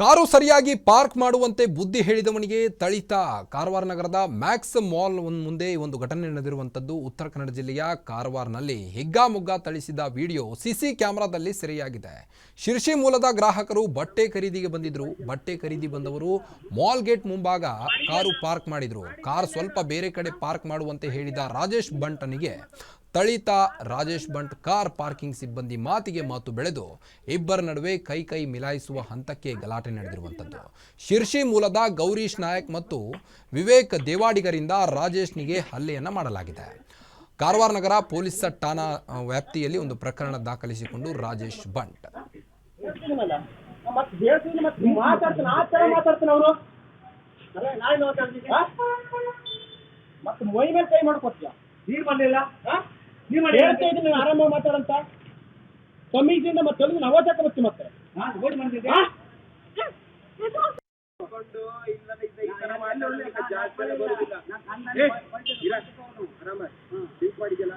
Car ಸರಿಯಾಗಿ park ಮಾಡುವಂತೆ ಬುದ್ಧಿ ಹೇಳಿದವನಿಗೆ ತಳಿತ. ಕಾರವಾರ ನಗರದ ಮ್ಯಾಕ್ಸ್ ಮಾಲ್ ಮುಂದೆ ಒಂದು ಘಟನೆ ನಡೆದಿರುವಂಥದ್ದು ಉತ್ತರ ಕನ್ನಡ ಜಿಲ್ಲೆಯ ಕಾರವಾರ್ನಲ್ಲಿ ಹಿಗ್ಗಾಮುಗ್ಗ ಥಳಿಸಿದ ವಿಡಿಯೋ ಸಿಸಿ ಕ್ಯಾಮೆರಾದಲ್ಲಿ ಸೆರೆಯಾಗಿದೆ. ಶಿರ್ಷಿ ಮೂಲದ ಗ್ರಾಹಕರು ಬಟ್ಟೆ ಖರೀದಿಗೆ ಬಂದಿದ್ರು. ಬಟ್ಟೆ ಖರೀದಿ ಬಂದವರು ಮಾಲ್ ಗೇಟ್ ಮುಂಭಾಗ ಕಾರು ಪಾರ್ಕ್ ಮಾಡಿದ್ರು. ಕಾರ್ ಸ್ವಲ್ಪ ಬೇರೆ ಕಡೆ ಪಾರ್ಕ್ ಮಾಡುವಂತೆ ಹೇಳಿದ ರಾಜೇಶ್ ಬಂಟನಿಗೆ ತಳಿತ ರಾಜೇಶ್ ಬಂಟ್ ಕಾರ್ ಪಾರ್ಕಿಂಗ್ ಸಿಬ್ಬಂದಿ ಮಾತಿಗೆ ಮಾತು ಬೆಳೆದು ಇಬ್ಬರ ನಡುವೆ ಕೈ ಕೈ ಮಿಲಾಯಿಸುವ ಹಂತಕ್ಕೆ ಗಲಾಟೆ ನಡೆದಿರುವಂಥದ್ದು. ಶಿರ್ಷಿ ಮೂಲದ ಗೌರೀಶ್ ನಾಯಕ್ ಮತ್ತು ವಿವೇಕ್ ದೇವಾಡಿಗರಿಂದ ರಾಜೇಶ್ನಿಗೆ ಹಲ್ಲೆಯನ್ನು ಮಾಡಲಾಗಿದೆ. ಕಾರವಾರ ನಗರ ಪೊಲೀಸ್ ಠಾಣಾ ವ್ಯಾಪ್ತಿಯಲ್ಲಿ ಒಂದು ಪ್ರಕರಣ ದಾಖಲಿಸಿಕೊಂಡು ರಾಜೇಶ್ ಬಂಟ್ ಮತ್ತೆ ಮೈ ಮೇಲೆ ಕೈ ಮಾಡ್ಕೊತೀಯ ನೀರು ಬಂದಿಲ್ಲ? ಹೇಳ್ತಾ ಇದ್ದೀನಿ ನೀವು ಆರಾಮಾಗಿ ಮಾತಾಡಂತ ಸಮೀಕ್ಷೆಯಿಂದ ಮತ್ತೆ ತೆಲುಗು ಮತ್ತೆ ಈ ತರ ಮಾಡಿದ್ರೆ ಈಗ ಜಾಸ್ತಿ ಬರುದಿಲ್ಲ. ಆರಾಮ. ಮಾಡಿದ್ಯಲ್ಲ?